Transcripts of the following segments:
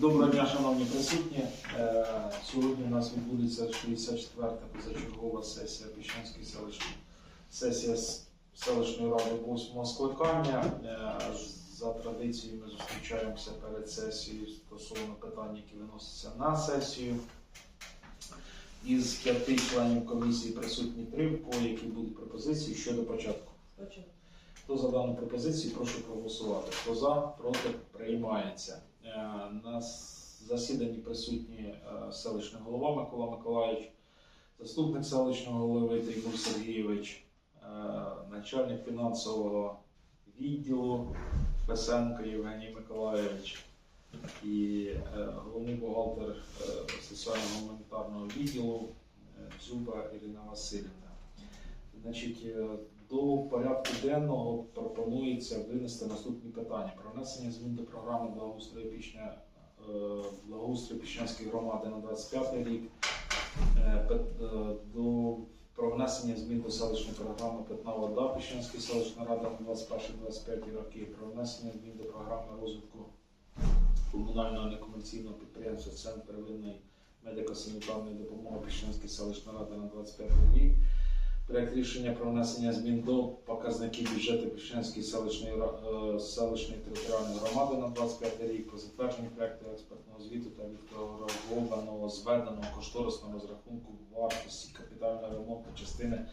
Доброго дня, шановні присутні. Е, Сьогодні у нас відбудеться 64-та позачергова сесія Піщанської селищної сесія селищної ради восьмого скликання. Е, За традицією ми зустрічаємося перед сесією стосовно питань, які виносяться на сесію. Із п'яти членів комісії присутні три, по які будуть пропозиції щодо початку. Хто за дану пропозицію, прошу проголосувати. Хто за, проти, приймається. Е, На засіданні присутні е, селищний голова Микола Миколаївич, заступник селищного голови Теймур Сергійович, е, начальник фінансового відділу Песенко Євгеній Миколаївич і головний бухгалтер соціально-гуманітарного відділу Дзюба Ірина Васильівна. Значить, до порядку денного пропонується винести наступні питання: про внесення змін до програми благоустрою Пічня, е, Пічнянської громади на 25 рік, е, е, до про внесення змін до селищної програми Питна вода Піщанської селищної ради на 21-25 роки, про внесення змін до програми розвитку комунального некомерційного підприємства Центр первинної медико-санітарної допомоги Піщанської селищної ради на 25 рік. Проект рішення про внесення змін до показників бюджету Піщанської селищної е, селищної територіальної громади на 25 рік про затвердження проекту експертного звіту та відкоригованого зведеного кошторисного розрахунку вартості капітального ремонту частини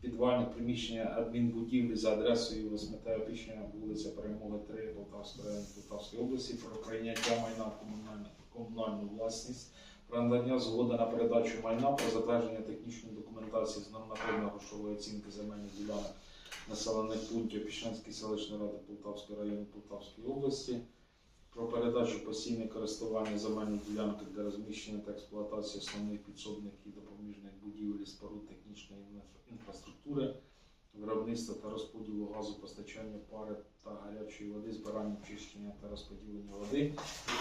підвальних приміщення адмінбудівлі за адресою Восьмите Опішня, вулиця Перемоги 3, Полтавської Полтавської області про прийняття майна в комунальну власність про надання згоди на передачу майна про затвердження технічної документації з нормативно-грошової оцінки земельних ділянок населених пунктів Піщанської селищної ради Полтавського району Полтавської області, про передачу постійне користування земельних ділянок для розміщення та експлуатації основних підсобних і допоміжних будівель і споруд технічної інфраструктури, виробництва та розподілу газу, постачання пари та гарячої води, збирання, очищення та розподілення води,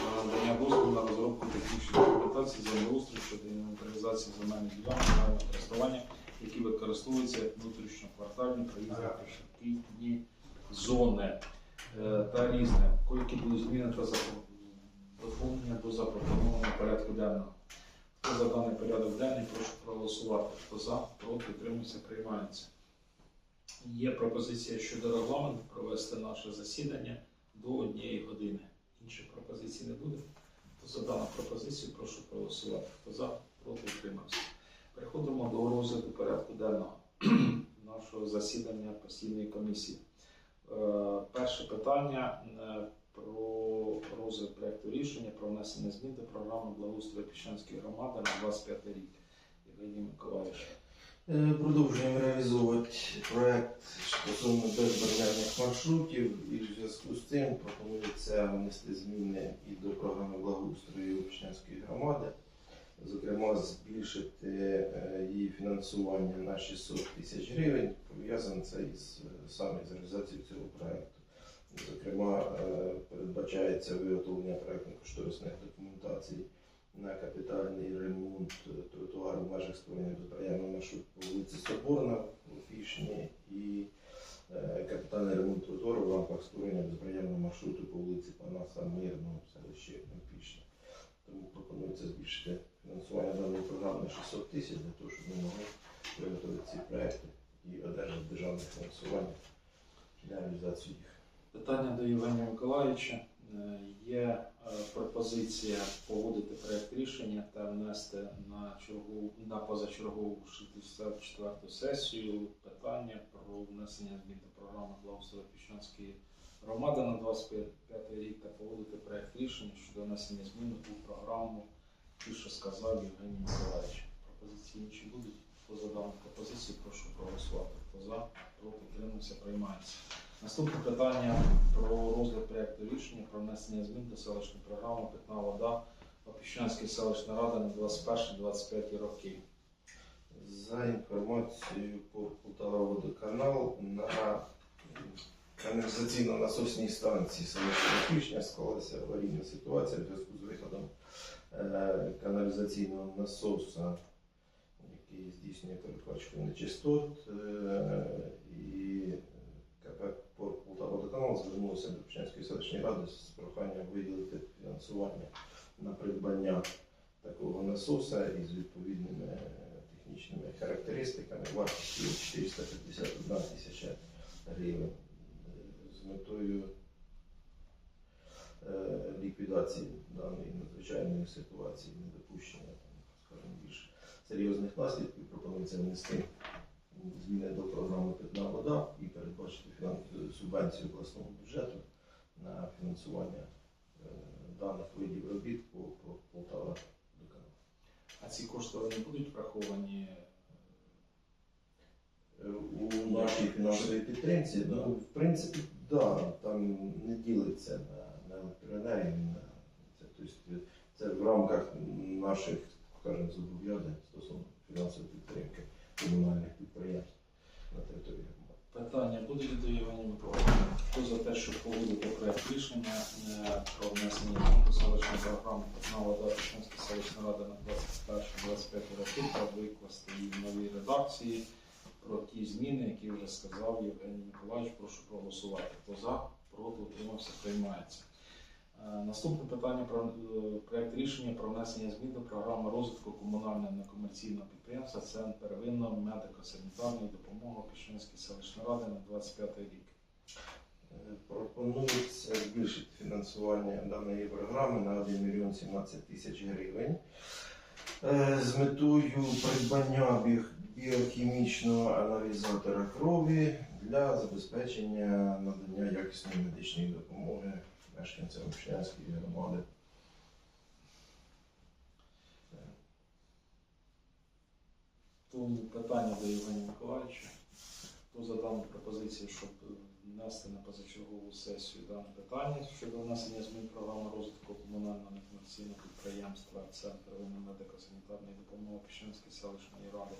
на надання дозволу на розробку технічної документації землеустрою щодо інвентаризації земельних ділянок загального користування, які використовуються як внутрішньоквартальні проїзно-пішохідні зони е, та різне, які будуть зміни та доповнення до запропонованого порядку денного. Хто за даний порядок денний, прошу проголосувати. Хто за, проти, утримується, приймається. Є пропозиція щодо регламенту провести наше засідання до однієї години. Інших пропозицій не буде. Хто за дану пропозицію, прошу проголосувати. Хто за, проти, утримався. Переходимо до розгляду порядку денного нашого засідання постійної комісії. Е, Перше питання е, про розгляд проекту рішення про внесення змін до програми благоустрою Піщанської громади на 25 рік. Євгеній Миколаївич. Е, Продовжуємо реалізовувати проект стосовно безбар'єрних маршрутів і в зв'язку з цим пропонується внести зміни і до програми благоустрою Вишнянської громади. Зокрема, збільшити е, її фінансування на 600 тисяч гривень. Пов'язано це із саме з реалізацією цього проекту. Зокрема, е, передбачається виготовлення проектно-кошторисних документацій на капітальний ремонт е, тротуару в межах створення безбар'єрного маршруту по вулиці Соборна у Фішні і е, капітальний ремонт тротуару в рамках створення безбар'єрного маршруту по вулиці Панаса Мирного в селищі Пішня. Тому пропонується збільшити фінансування даної програми на 600 тисяч для того, щоб ми могли виготовити ці проекти і одержати державне фінансування для реалізації їх. Питання до Євгенія Миколаївича. Е, Є е, пропозиція погодити проект рішення та внести на чергову на позачергову 64-ту сесію питання про внесення змін до програми благоустрою Піщанської громади на 25 рік та погодити проект рішення щодо внесення змін у програму, ті, що сказав Євгеній Миколаївич. Пропозиції інші будуть. Хто за дану пропозицію, прошу проголосувати. Хто за, проти, утримався, приймається. Наступне питання про розгляд проекту рішення про внесення змін до селищної програми Питна вода Опішнянської селищної ради на 21-25 роки. За інформацією по Полтава-Водоканал на каналізаційно-насосній станції селищного Пішня склалася аварійна ситуація в зв'язку з виходом е, каналізаційного насоса, який здійснює перекачку нечистот. е, І КП «Полтава-Водоканал звернулося до Пішнянської селищної ради з проханням виділити фінансування на придбання такого насоса із відповідними е, технічними характеристиками. Вартістю 451 тисяча гривень. Е, з метою е, ліквідації даної надзвичайної ситуації, недопущення скажімо, більш серйозних наслідків пропонується внести зміни до програми Питна вода і передбачити фінан- субвенцію обласного бюджету на фінансування е, даних видів робіт по, по Полтава водоканалу. А ці кошти вони будуть враховані? Е, У нашій фінансовій підтримці, Да. ну, в принципі, да, там не ділиться на, на електроенергію. На це, тобто, це в рамках наших скажімо, зобов'язань стосовно фінансової підтримки комунальних підприємств на території. Питання буде до Євгенії Миколаївни. Хто за те, щоб погодити проект рішення е, про внесення до селищної програми «Питна до Пішинська селищна рада на 21-25 року та викласти її в новій редакції про ті зміни, які вже сказав Євгеній Миколаївич. Прошу проголосувати. Хто за, проти, утримався, приймається. Е, Наступне питання про е, проект рішення про внесення змін до програми розвитку комунального некомерційного підприємства Центр первинної медико-санітарної допомоги Пішинської селищної ради на 25 рік. Е, Пропонується збільшити фінансування даної програми на 1 мільйон 17 тисяч гривень з метою придбання біохімічного аналізатора крові для забезпечення надання якісної медичної допомоги мешканцям Общанської громади. Тому питання до Євгенія Миколаївича. Хто за пропозицію, щоб внести на позачергову сесію дане питання щодо внесення змін програми розвитку комунального некомерційного підприємства Центр медико-санітарної допомоги Пішинської селищної ради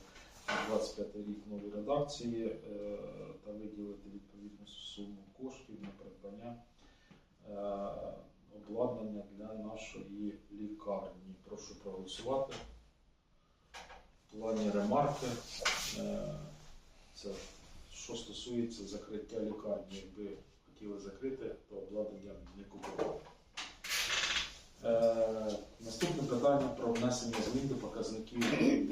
на 25 рік в новій редакції е, та виділити відповідну суму коштів на придбання обладнання для нашої лікарні. Прошу проголосувати. В плані ремарки. е, Це що стосується закриття лікарні. Якби хотіли закрити, то обладнання не купували. Е, наступне питання про внесення змін до показників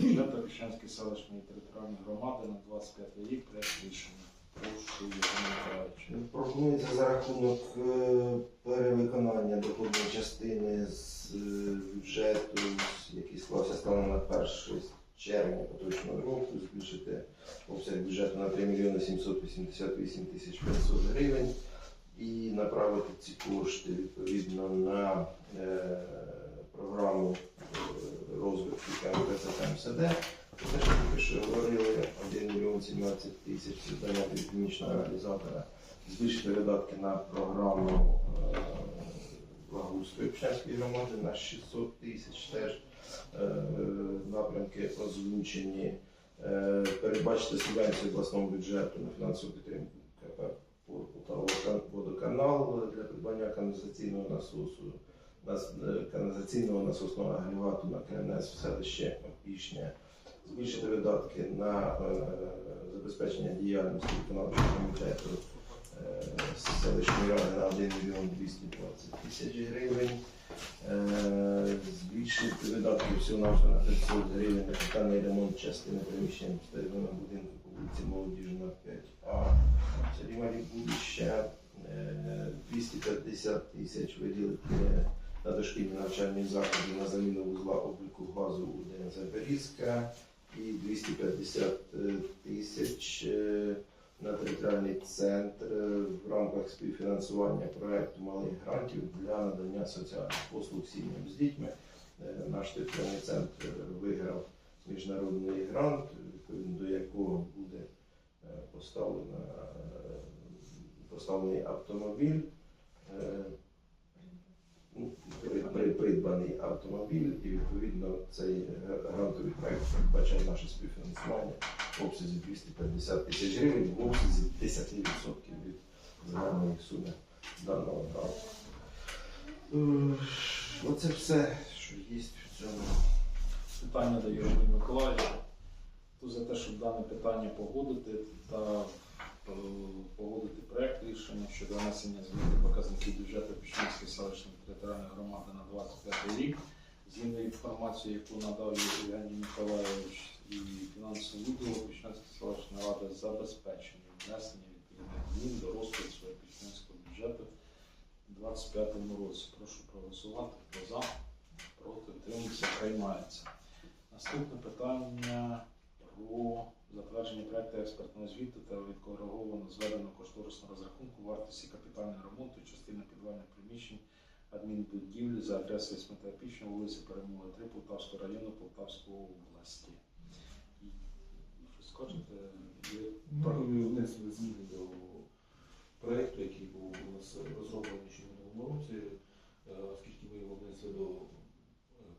бюджету Піщанської селищної територіальної громади на 25 рік проект рішення. Прошу Євгенія Миколаївича. Пропонується за рахунок е, перевиконання доходної частини з е, бюджету, який склався станом на 1 червня поточного року, збільшити обсяг бюджету на 3 мільйони 788 тисяч 500 гривень і направити ці кошти відповідно на е, програму розвитку КМПЦ МСД. Те, що тільки говорили, 1 мільйон 17 тисяч завдання біохімічного аналізатора, збільшити видатки на програму е, благоустрою Пщанської громади на 600 тисяч теж е, напрямки озвучені, Е, передбачити субвенцію обласного бюджету на фінансову підтримку КП водоканал для придбання каналізаційного насосу, каналізаційного насосного агрегату на КНС в селище Опішня, збільшити видатки на забезпечення діяльності виконавчого комітету е, селищної ради на 1 мільйон 220 тисяч гривень. Е, Збільшити видатки всього навсього на 500 гривень на капітальний ремонт частини приміщення старого будинку по вулиці Молодіжна 5А. В селі Малі Будища е, 250 тисяч виділити на дошкільні навчальні заходи на заміну вузла обліку газу у ДНЗ Берізка і 250 тисяч е, на територіальний центр е, в рамках співфінансування проекту малих грантів для надання соціальних послуг сім'ям з дітьми. Е, Наш територіальний центр виграв міжнародний грант, відповідно до якого буде е, поставлена, е, поставлений автомобіль. е, ну, при- при- придбаний автомобіль, і відповідно цей грантовий передбачає наше співфінансування в обсязі 250 тисяч гривень в обсязі 10% від загальної суми даного гранту. Е, Оце все, що є в цьому. Питання до Євгенія Миколаївича. Хто за те, щоб дане питання погодити та е, погодити проект рішення щодо внесення змін до показників бюджету Пішнівської селищної територіальної громади на 25 рік. Згідно інформації, яку надав Євгеній Миколайович і фінансовий відділ Пішнівської селищної ради забезпечені внесення відповідних змін до розпису Пішнівського бюджету у 25 році. Прошу проголосувати. Хто за? Проти утримався, приймається. Наступне питання про затвердження проекту експертного звіту та відкориговано зведено кошторисну розрахунку вартості капітального ремонту частини підвальних приміщень адмінбудівлі за адресою Сметапічна, вулиця Перемоги 3 Полтавського району Полтавської області. І- і Що скажете? ви... Ми внесли зміни до проєкту, який був у нас розроблений ще в минулому році, е, оскільки ми його внесли до е,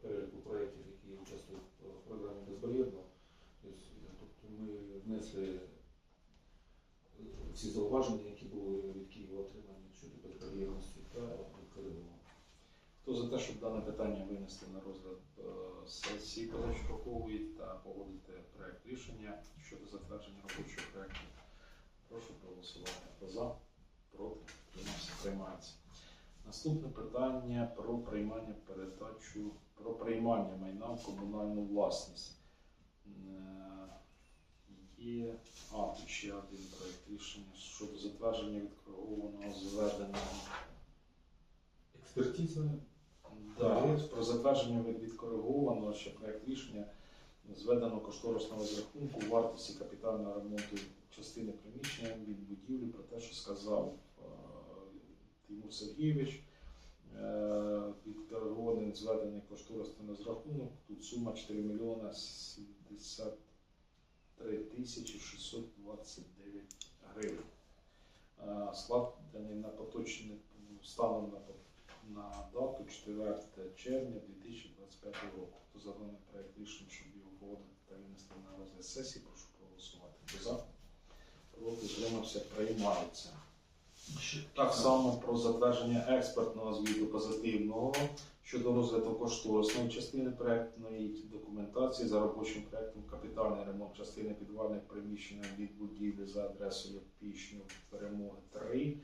переліку проєктів, які участвують в програмі безбар'єрно. Тобто тобто ми внесли е, всі зауваження, які були від Києва отримані щодо безбар'єрності та відкоригували. Хто за щоб дане питання винести на розгляд е, сесії позачергової та погодити проект рішення щодо затвердження робочого проекту? Прошу проголосувати. За? Проти? Утримався? Приймається. Наступне питання про приймання передачу, про приймання майна в комунальну власність. Е, Є, а, ще один проект рішення щодо затвердження відкоригованого зведеного Експертиза Да, про затвердження від- відкоригованого ще проект рішення зведено кошторисного розрахунку вартості капітального ремонту частини приміщення від будівлі про те, що сказав е, Тимур Сергійович. Е, Відкоригований зведений кошторисний розрахунок. Тут сума 4 мільйона 73 тисячі 629 гривень. Е, Складений на поточний станом на на дату 4 червня 2025 року. Хто за даний проект рішення, щоб його погодити та винести на розгляд сесії, прошу проголосувати. Хто за? Проти зримався, приймається. Так само про затвердження експертного звіту позитивного щодо розгляду кошторисної частини проектної документації за робочим проектом капітальний ремонт частини підвальних приміщень від будівлі за адресою Пішню Перемоги 3.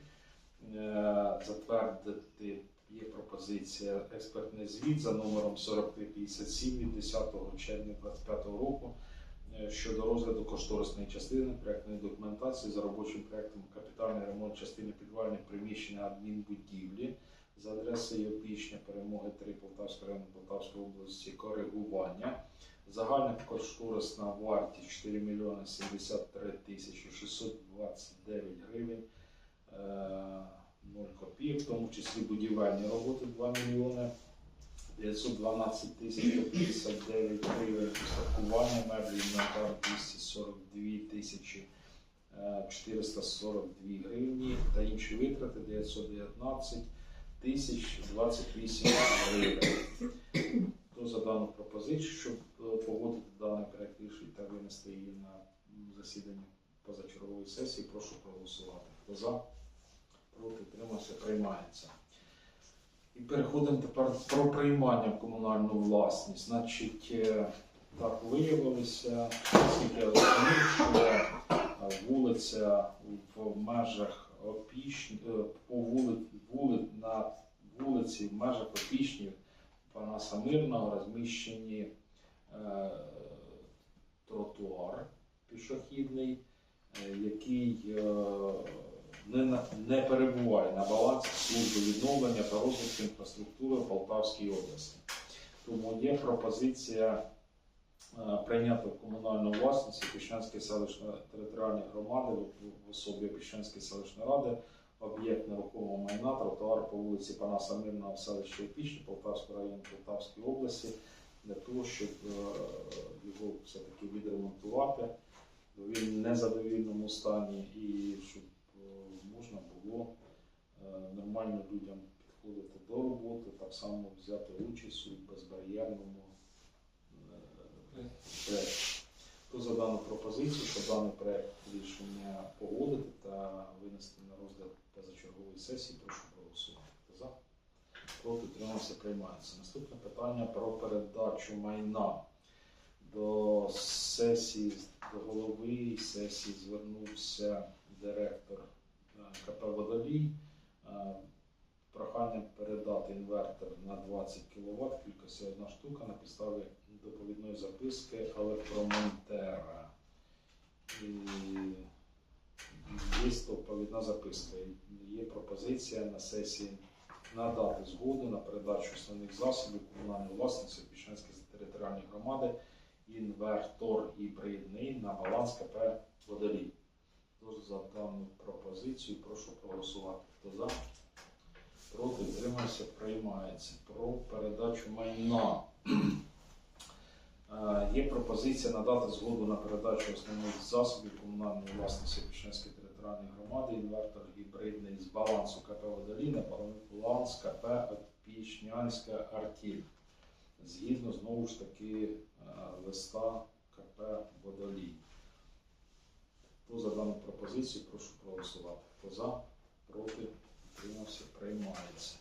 Е, Затвердити є пропозиція експертний звіт за номером 4357 від 10 червня 2025 року е, щодо розгляду кошторисної частини проектної документації за робочим проектом капітальний ремонт частини підвальних приміщення адмінбудівлі за адресою Пішня Перемоги 3 Полтавського району Полтавської області коригування. Загальна кошторисна вартість 4 мільйони 73 тисячі 629 гривень. Е, 0 копійок, в тому числі будівельні роботи 2 мільйони 912 тисяч 159 гривень, страхування меблі інвентар 242 тисячі е, 442 гривні та інші витрати 919 тисяч 28 гривень. Хто за дану пропозицію, щоб е, погодити даний проект рішень та винести її на засідання позачергової сесії, прошу проголосувати. Хто за? Проти утримався, приймається. І переходимо тепер про приймання в комунальну власність. Значить, е, так виявилося, я розумію, що е, вулиця в межах Опішні, е, по вули, на вулиці в межах Опішні Панаса Мирного розміщені е, тротуар пішохідний, який е, не, не перебуває на балансі служби відновлення та розвитку інфраструктури в Полтавській області. Тому є пропозиція е, прийняти в комунальну власність Піщанської селищної територіальної громади в- особі Піщанської селищної ради об'єкт нерухомого майна, тротуар по вулиці Панаса Мирного в селищі Опічні Полтавського району Полтавської області для того, щоб е, його все-таки відремонтувати. Він в незадовільному стані і щоб можна було е, нормально людям підходити до роботи, так само взяти участь у безбар'єрному е, проєкті. Хто за дану пропозицію, щоб даний проект рішення погодити та винести на розгляд позачергової сесії, прошу проголосувати. За? Проти утримався, приймається. Наступне питання про передачу майна. До сесії, до голови сесії звернувся директор КП Водолій. Е, Прохання передати інвертор на 20 кВт, кількості одна штука на підставі доповідної записки електромонтера. І є доповідна записка. Є пропозиція на сесії надати згоду на передачу основних засобів комунальної власності Піщанської територіальної громади інвертор гібридний на баланс КП Водолій. Тож за дану пропозицію прошу проголосувати. Хто за? Проти утримався, приймається. Про передачу майна. Є пропозиція надати згоду на передачу основних засобів комунальної власності Піщанської територіальної громади інвертор гібридний з балансу КП Водолій на баланс КП Пішнянська Артіль. Згідно знову ж таки листа КП Водолій. Хто за дану пропозицію, прошу проголосувати. Хто за, проти, утримався, приймається.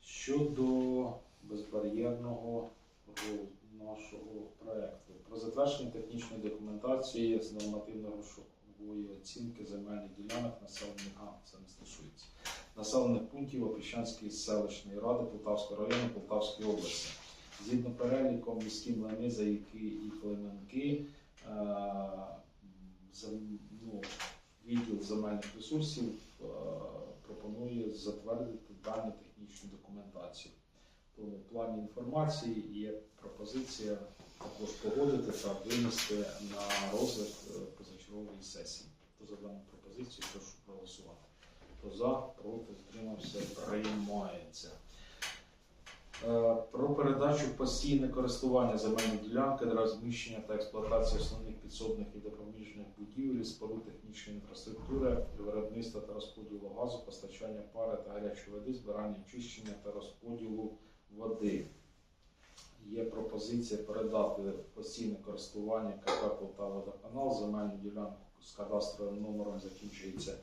Щодо безбар'єрного нашого проекту. Про затвердження технічної документації з нормативно-грошової оцінки земельних ділянок населених а, це не стосується. Населених пунктів Опішанської селищної ради Полтавського району Полтавської області. Згідно переліком міські млини, заїки і клеменки, е, ну, відділ земельних ресурсів е, пропонує затвердити дану технічну документацію. Тому в плані інформації є пропозиція також погодити та винести на розгляд е, позачергової сесії. Хто за дану пропозицію, прошу проголосувати. Хто за, проти, утримався, приймається. Е, Про передачу постійне користування земельної ділянки для розміщення та експлуатації основних підсобних і допоміжних будівель, споруд технічної інфраструктури, виробництва та розподілу газу, постачання пари та гарячої води, збирання, очищення та розподілу води. Є пропозиція передати постійне користування КП Полтава-Водоканал земельну ділянку з кадастровим номером закінчується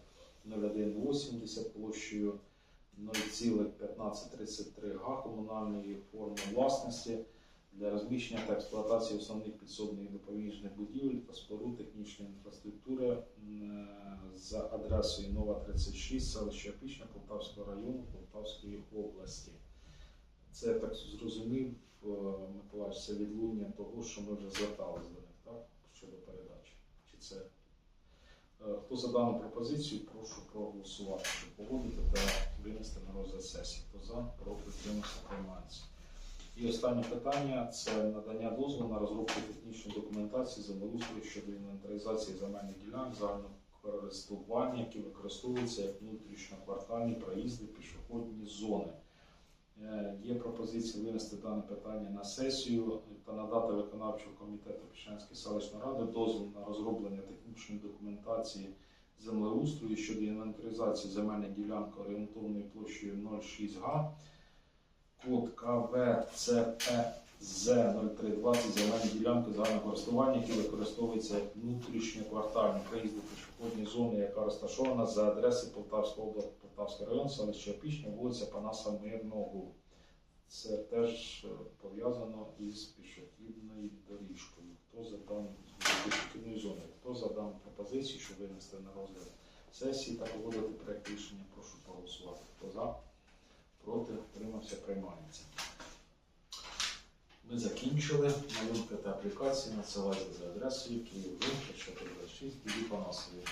0180 площею 0,1533 га комунальної форми власності для розміщення та експлуатації основних підсобних допоміжних будівель та споруд технічної інфраструктури за адресою Нова 36, селище Опічне Полтавського району Полтавської області. Це так зрозумів, е, Миколаївич, це відлуння того, що ми вже зверталися до них, так? Щодо передачі. Е, Хто за дану пропозицію, прошу проголосувати, погодити та винести на розгляд сесії. Хто за, проти, утримався, приймається. І останнє питання це надання дозволу на розробку технічної документації землеустрою щодо інвентаризації земельних ділянок загального користування, які використовуються як внутрішньоквартальні проїзди, пішохідні зони. Е, Є пропозиція винести дане питання на сесію та надати виконавчому комітету Пішенської селищної ради дозвіл на розроблення технічної документації землеустрою щодо інвентаризації земельної ділянки орієнтовною площею 0,6 га, код КВЦПЗ 0320 земельні ділянки загального користування, які використовуються як внутрішньоквартальні проїзди пішохідні зони, яка розташована за адресою Полтавська область, Полтавський район, селище Опішня, вулиця Панаса Мирного. Це теж е, пов'язано із пішохідною доріжкою. Хто за дану з пішохідною зоною? Хто за дану пропозицію, щоб винести на розгляд сесії та погодити проект рішення, прошу проголосувати. Хто за? Проти? Утримався, приймається. Ми закінчили. Малюнка та аплікації надсилайте за адресою Київ 426 Білі Панасові.